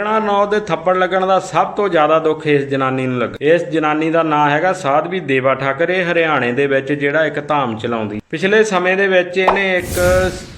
ਕੰਗਣਾ ਨੌ ਦੇ ਥੱਪੜ ਲੱਗਣ ਦਾ ਸਭ ਤੋਂ ਜ਼ਿਆਦਾ ਦੁੱਖ ਇਸ ਜਨਾਨੀ ਨੂੰ ਲੱਗਾ ਇਸ ਜਨਾਨੀ ਦਾ ਨਾਂ ਹੈਗਾ ਸਾਧਵੀ ਦੇਵਾ ਠਾਕਰ ਇਹ ਹਰਿਆਣੇ ਦੇ ਵਿੱਚ, ਜਿਹੜਾ ਇੱਕ ਧਾਮ ਚਲਾਉਂਦੀ ਪਿਛਲੇ ਸਮੇਂ ਦੇ ਵਿੱਚ ਇਹਨੇ ਇੱਕ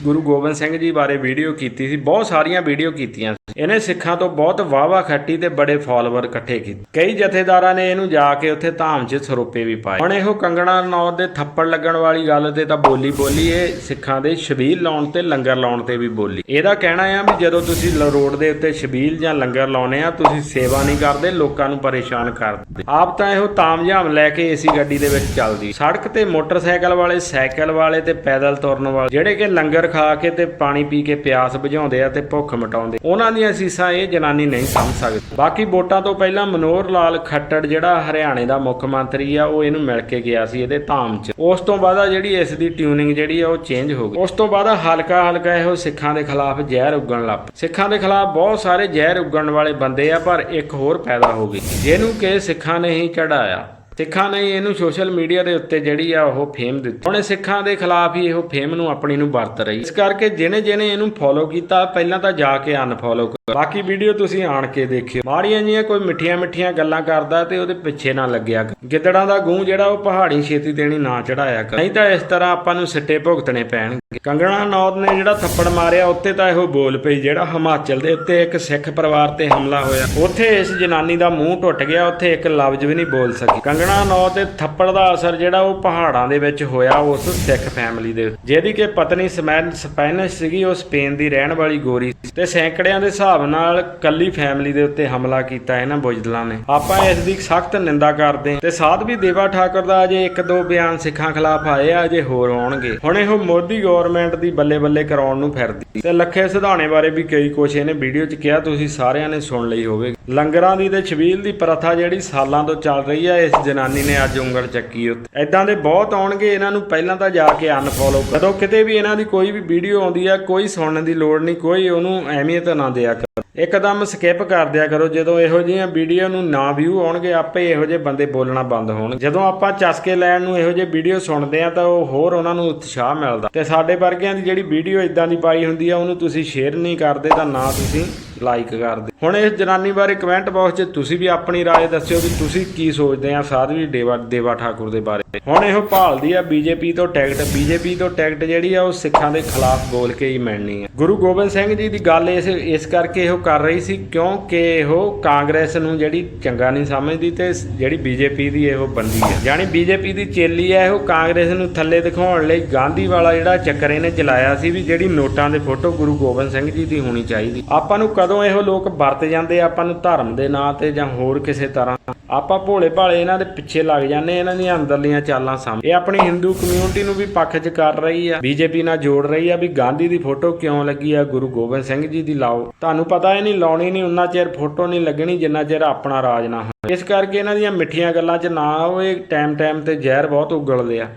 ਗੁਰੂ ਗੋਬਿੰਦ ਸਿੰਘ ਜੀ ਬਾਰੇ ਵੀਡੀਓ ਕੀਤੀ ਸੀ, ਬਹੁਤ ਸਾਰੀਆਂ ਵੀਡੀਓ ਕੀਤੀਆਂ ਇਹਨੇ ਸਿੱਖਾਂ ਤੋਂ ਬਹੁਤ ਵਾਵਾ ਖੱਟੀ ਤੇ ਬੜੇ ਫਾਲੋਅਰ ਇਕੱਠੇ ਕੀਤੇ। ਕਈ ਜਥੇਦਾਰਾਂ ਨੇ ਇਹਨੂੰ ਜਾ ਕੇ ਉੱਥੇ ਧਾਮ 'ਚ ਸਰੋਪੇ ਵੀ ਪਾਏ। ਹੁਣ ਇਹੋ ਕੰਗਣਾ ਨੌ ਦੇ ਥੱਪੜ ਲੱਗਣ ਵਾਲੀ ਗੱਲ ਤੇ ਤਾਂ ਬੋਲੀ ਬੋਲੀ ਇਹ ਸਿੱਖਾਂ ਦੇ ਸ਼ਬੀਲ ਲਾਉਣ ਤੇ ਲੰਗਰ ਲਾਉਣ ਤੇ ਵੀ ਬੋਲੀ। ਇਹਦਾ ਕਹਿਣਾ ਆ ਵੀ ਜਦੋਂ ਤੁਸੀਂ ਰੋਡ ਦੇ ਉੱਤੇ ਸ਼ਬੀਲ ਜਾਂ ਲੰਗਰ ਲਾਉਨੇ ਆ, ਤੁਸੀਂ ਸੇਵਾ ਨਹੀਂ ਕਰਦੇ, ਲੋਕਾਂ ਨੂੰ ਪਰੇਸ਼ਾਨ ਕਰਦੇ। ਆਪ ਤਾਂ ਇਹੋ ਤਾਮਝਾਮ ਲੈ ਕੇ ਏਸੀ ਗੱਡੀ ਦੇ ਵਿੱਚ ਚੱਲਦੀ। ਸੜਕ ਤੇ ਮੋਟਰਸਾਈਕਲ ਵਾਲੇ ਸਾਈਕਲ ਵਾਲੇ ਤੇ ਪੈਦਲ ਤੁਰਨ ਵਾਲੇ, ਜਿਹੜੇ ਕਿ ਲੰਗਰ ਖਾ ਕੇ ਤੇ ਪਾਣੀ ਪੀ ਕੇ ਪਿਆਸ ਬੁਝਾਉਂਦੇ ਆ ਤੇ ਭੁੱਖ ਮਿਟਾਉਂਦੇ। ਉਹਨਾਂ ਦੀਆਂ ਸੀਸਾਂ ਇਹ ਜਨਾਨੀ ਨਹੀਂ ਸਮਝ ਸਕਦੀ। ਬਾਕੀ ਵੋਟਾਂ ਤੋਂ ਪਹਿਲਾਂ ਮਨੋਹਰ ਲਾਲ ਖੱਟੜ, ਜਿਹੜਾ ਹਰਿਆਣੇ ਦਾ ਮੁੱਖ ਮੰਤਰੀ ਆ, ਉਹ ਇਹਨੂੰ ਮਿਲ ਕੇ ਗਿਆ ਸੀ ਇਹਦੇ ਧਾਮ 'ਚ। ਉਸ ਤੋਂ ਬਾਅਦ ਜਿਹੜੀ ਇਸ ਦੀ ਟਿਊਨਿੰਗ ਜਿਹੜੀ ਆ, ਉਹ ਚੇਂਜ ਹੋ ਗਈ। ਉਸ ਤੋਂ ਬਾਅਦ ਹਲਕਾ ਹਲਕਾ ਇਹੋ ਸਿੱਖਾਂ ਦੇ ਖਿਲਾਫ ਜ਼ਹਿਰ ਉੱਗਣ ਲੱਗ ਪਏ। ਸਿੱਖਾਂ ਦੇ ਖਿਲਾਫ ਬਹੁਤ ਸਾਰੇ ਜ਼ਹਿਰ ਉੱਗਣ ਵਾਲੇ ਬੰਦੇ ਆ, ਪਰ ਇੱਕ ਹੋਰ ਪੈਦਾ ਹੋ ਗਈ, ਜਿਹਨੂੰ ਕਿ ਸਿੱਖਾਂ ਨੇ ਹੀ ਚੜਾਇਆ ਸਿੱਖਾਂ ਨੇ ਇਹਨੂੰ ਸੋਸ਼ਲ ਮੀਡੀਆ ਦੇ ਉੱਤੇ ਜਿਹੜੀ ਆ ਉਹ ਫੇਮ ਦਿੱਤੀ। ਹੁਣ ਸਿੱਖਾਂ ਦੇ ਖਿਲਾਫ ਹੀ ਇਹੋ ਫੇਮ ਨੂੰ ਆਪਣੀ ਨੂੰ ਵਰਤ ਰਹੀ। ਇਸ ਕਰਕੇ ਜਿਹਨੇ ਜਿਹਨੇ ਇਹਨੂੰ ਫੋਲੋ ਕੀਤਾ, ਪਹਿਲਾਂ ਤਾਂ ਜਾ ਕੇ ਅਨਫੋਲੋ ਕਰੋ। ਬਾਕੀ ਵੀਡੀਓ ਤੁਸੀਂ ਆਣ ਕੇ ਦੇਖਿਓ। ਮਾੜੀਆਂ ਜੀਆਂ ਕੋਈ ਮਿੱਠੀਆਂ ਮਿੱਠੀਆਂ ਗੱਲਾਂ ਕਰਦਾ ਤੇ ਉਹਦੇ ਪਿੱਛੇ ਨਾ ਲੱਗਿਆ ਗਿੱਦੜਾਂ ਦਾ ਗੂੰ ਜਿਹੜਾ ਉਹ ਪਹਾੜੀ ਛੇਤੀ ਦੇਣੀ ਨਾ ਚੜਾਇਆ ਕਰ। ਨਹੀਂ ਤਾਂ ਇਸ ਤਰ੍ਹਾਂ ਆਪਾਂ ਨੂੰ ਸਿੱਟੇ ਭੁਗਤਣੇ ਪੈਣਗੇ। ਕੰਗਣਾ ਨੌਦ ਨੇ ਜਿਹੜਾ ਥੱਪੜ ਮਾਰਿਆ ਉੱਤੇ ਤਾਂ ਇਹੋ ਬੋਲ ਪਈ, ਜਿਹੜਾ ਹਿਮਾਚਲ ਦੇ ਉੱਤੇ ਇੱਕ ਸਿੱਖ ਪਰਿਵਾਰ ਤੇ ਹਮਲਾ ਹੋਇਆ। ਉੱਥੇ ਇਸ ਜਨਾਨੀ ਦਾ ਮੂੰਹ ਟੁੱਟ ਗਿਆ, ਉੱਥੇ ਇੱਕ ਲਫ਼ਜ਼ ਵੀ ਨਹੀਂ ਬੋਲ ਸਕੀ। ਕੰਗਣਾ ਨੌਦ ਤੇ ਥੱਪੜ ਦਾ ਅਸਰ ਜਿਹੜਾ ਉਹ ਪਹਾੜਾਂ ਦੇ ਵਿੱਚ ਹੋਇਆ ਉਸ ਸਿੱਖ ਫੈਮਿਲੀ ਦੇ। ਜਿਹਦੀ ਕਿ ਪਤਨੀ ਸਮੈਨ ਸਪੈਨਿਸ਼ ਸੀਗੀ, ਉਹ ਸਪੇਨ ਦੀ ਰਹਿਣ ਵਾਲੀ ਗੋਰੀ ਸੀ। ਤੇ ਸੈਂਕੜਿਆਂ ਦੇ ਹਿਸਾਬ ਨਾਲ ਕੱਲੀ ਫੈਮਿਲੀ ਦੇ ਉੱਤੇ ਹਮਲਾ ਕੀਤਾ ਇਹਨਾਂ ਬੁਜਦਲਾਂ ਨੇ। ਆਪਾਂ ਇਸ ਦੀ ਸਖਤ ਨਿੰਦਾ ਕਰਦੇ ਹਾਂ। ਤੇ ਸਾਧਵੀ ਦੇਵਾ ਠਾਕੁਰ ਦਾ ਅਜੇ ਇੱਕ ਦੋ ਬਿਆਨ ਸਿੱਖਾਂ ਖਿਲਾਫ ਆਏ ਆ, ਅਜੇ ਹੋਰ ਆਉਣਗੇ। ਹੁਣ ਇਹੋ ਮੋਦੀ ਗਵਰਨਮੈਂਟ ਦੀ ਬੱਲੇ ਬੱਲੇ ਕਰਾਉਣ ਨੂੰ ਫਿਰਦੀ। ਤੇ ਲੱਖੇ ਸਿਧਾਣੇ ਬਾਰੇ ਵੀ ਕਈ ਕੁਛ ਇਹਨੇ ਵੀਡੀਓ 'ਚ ਕਿਹਾ, ਤੁਸੀਂ ਸਾਰਿਆਂ ਨੇ ਸੁਣ ਲਈ ਹੋਵੇ। ਲੰਗਰਾਂ ਦੀ ਤੇ ਛਬੀਲ ਦੀ ਪ੍ਰਥਾ ਜਿਹੜੀ ਸਾਲਾਂ ਤੋਂ ਚੱਲ ਰਹੀ ਹੈ ਇਸ ਜਨਾਨੀ ਨੇ ਅੱਜ ਉਂਗਲ ਚੱਕੀ ਉੱਤੇ। ਐਦਾਂ ਦੇ ਬਹੁਤ ਆਉਣਗੇ, ਇਹਨਾਂ ਨੂੰ ਪਹਿਲਾਂ ਤਾਂ ਜਾ ਕੇ ਅਨਫੋਲੋ ਕਰੋ ਕਿਤੇ ਵੀ ਇਹਨਾਂ ਦੀ ਕੋਈ ਵੀ ਵੀਡੀਓ ਆਉਂਦੀ ਆ, ਕੋਈ ਸੁਣਨ ਦੀ ਲੋੜ ਨਹੀਂ, ਕੋਈ ਉਹਨੂੰ ਅਹਿਮੀਅਤ ਨਾ ਦਿਆ ਕਰੋ। ਇੱਕਦਮ ਸਕਿਪ ਕਰ ਦਿਆ ਕਰੋ। ਜਦੋਂ ਇਹੋ ਜਿਹੀਆਂ ਵੀਡੀਓ ਨੂੰ ਨਾ ਵਿਊ ਆਉਣਗੇ, ਆਪੇ ਇਹੋ ਜਿਹੇ ਬੰਦੇ ਬੋਲਣਾ ਬੰਦ ਹੋਣ ਜਦੋਂ ਆਪਾਂ ਚਸਕੇ ਲੈਣ ਨੂੰ ਇਹੋ ਜਿਹੇ ਵੀਡੀਓ ਸੁਣਦੇ ਆ ਤਾਂ ਉਹ ਹੋਰ ਉਹਨਾਂ ਨੂੰ ਉਤਸ਼ਾਹ ਮਿਲਦਾ। ਤੇ ਸਾਡੇ ਵਰਗਿਆਂ ਦੀ ਜਿਹੜੀ ਵੀਡੀਓ ਇਦਾਂ ਦੀ ਪਾਈ ਹੁੰਦੀ ਆ, ਉਹਨੂੰ ਤੁਸੀਂ ਸ਼ੇਅਰ ਨਹੀਂ ਕਰਦੇ, ਤਾਂ ਨਾ ਤੁਸੀਂ ਲਾਈਕ ਕਰਦੇ ਹੁਣ ਇਸ ਜਨਾਨੀ ਬਾਰੇ ਕਮੈਂਟ ਬਾਕਸ 'ਚ ਤੁਸੀਂ ਵੀ ਆਪਣੀ رائے ਦੱਸਿਓ ਵੀ ਤੁਸੀਂ ਕੀ ਸੋਚਦੇ ਆ ਸਾਧਵੀ ਦੇਵਾ ਦੇਵਾ ਠਾਕੁਰ ਦੇ ਬਾਰੇ ਹੁਣ ਇਹੋ ਭਾਲਦੀ ਆ ਬੀਜੇਪੀ ਤੋਂ ਟਿਕਟ ਬੀਜੇਪੀ ਤੋਂ ਟਿਕਟ ਜਿਹੜੀ ਆ ਉਹ ਸਿੱਖਾਂ ਦੇ ਖਿਲਾਫ ਬੋਲ ਕੇ ਹੀ ਮਿਲਣੀ ਆ ਗੁਰੂ ਗੋਬਿੰਦ ਸਿੰਘ ਜੀ ਦੀ ਗੱਲ ਇਸ ਇਸ ਕਰਕੇ ਇਹੋ ਕਰ ਰਹੀ ਸੀ ਕਿਉਂਕਿ ਇਹੋ ਕਾਂਗਰਸ ਨੂੰ ਜਿਹੜੀ ਚੰਗਾ ਨਹੀਂ ਸਮਝਦੀ ਤੇ ਜਿਹੜੀ ਬੀਜੇਪੀ ਦੀ ਇਹੋ ਬੰਦੀ ਆ ਯਾਨੀ ਬੀਜੇਪੀ ਦੀ ਚੇਲੀ ਆ ਇਹੋ ਕਾਂਗਰਸ ਨੂੰ ਥੱਲੇ ਦਿਖਾਉਣ ਲਈ ਗਾਂਧੀ ਵਾਲਾ ਜਿਹੜਾ ਚੱਕਰ ਇਹਨੇ ਚਲਾਇਆ ਸੀ ਵੀ ਜਿਹੜੀ ਨੋਟਾਂ ਦੇ ਫੋਟੋ ਗੁਰੂ ਗੋਬਿੰਦ ਸਿੰਘ ਜੀ ਦੀ ਹੋਣੀ ਚਾਹੀਦੀ ਆਪਾਂ ਨੂੰ ਕਦੋਂ ਇਹੋ ਲੋਕ ਵਰਤ ਜਾਂਦੇ ਆਪਾਂ ਨੂੰ ਧਰਮ ਦੇ ਨਾਂ ਤੇ ਜਾਂ ਹੋਰ ਕਿਸੇ ਤਰ੍ਹਾਂ, ਆਪਾਂ ਭੋਲੇ ਭਾਲੇ ਇਹਨਾਂ ਦੇ ਪਿੱਛੇ ਲੱਗ ਜਾਂਦੇ ਇਹਨਾਂ ਦੀਆਂ ਅੰਦਰਲੀਆਂ ਚਾਲਾਂ ਸਾਹਮਣੇ। ਇਹ ਆਪਣੀ ਹਿੰਦੂ ਕਮਿਊਨਿਟੀ ਨੂੰ ਵੀ ਪੱਖ 'ਚ ਕਰ ਰਹੀ ਆ, ਬੀਜੇਪੀ ਨਾਲ ਜੋੜ ਰਹੀ ਆ ਵੀ ਗਾਂਧੀ ਦੀ ਫੋਟੋ ਕਿਉਂ ਲੱਗੀ ਆ, ਗੁਰੂ ਗੋਬਿੰਦ ਸਿੰਘ ਜੀ ਦੀ ਲਾਓ। ਤੁਹਾਨੂੰ ਪਤਾ ਇਹ ਨਹੀਂ ਲਾਉਣੀ ਨਹੀਂ, ਉਨਾ ਚਿਰ ਫੋਟੋ ਨਹੀਂ ਲੱਗਣੀ ਜਿੰਨਾ ਚਿਰ ਆਪਣਾ ਰਾਜ ਨਾ ਹੋਵੇ। ਇਸ ਕਰਕੇ ਇਹਨਾਂ ਦੀਆਂ ਮਿੱਠੀਆਂ ਗੱਲਾਂ 'ਚ ਨਾ ਆਓ, ਇਹ ਟਾਈਮ ਟਾਈਮ ਤੇ ਜ਼ਹਿਰ ਬਹੁਤ ਉਗਲਦੇ ਆ।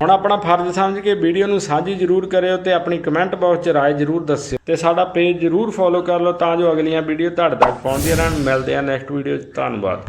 ਹੁਣ ਆਪਣਾ ਫਰਜ਼ ਸਮਝ ਕੇ ਵੀਡੀਓ ਨੂੰ ਸਾਂਝੀ ਜ਼ਰੂਰ ਕਰਿਓ ਤੇ ਆਪਣੀ ਕਮੈਂਟ ਬਾਕਸ 'ਚ ਰਾਏ ਜ਼ਰੂਰ ਦੱਸਿਓ। ਤੇ ਸਾਡਾ ਪੇਜ ਜ਼ਰੂਰ ਫੋਲੋ ਕਰ ਲਓ ਤਾਂ ਜੋ ਅਗਲੀਆਂ ਵੀਡੀਓ ਤੁਹਾਡੇ ਤੱਕ ਪਹੁੰਚਦੀਆਂ ਰਹਿਣ। ਮਿਲਦੇ ਆ ਨੈਕਸਟ ਵੀਡੀਓ 'ਚ। ਧੰਨਵਾਦ।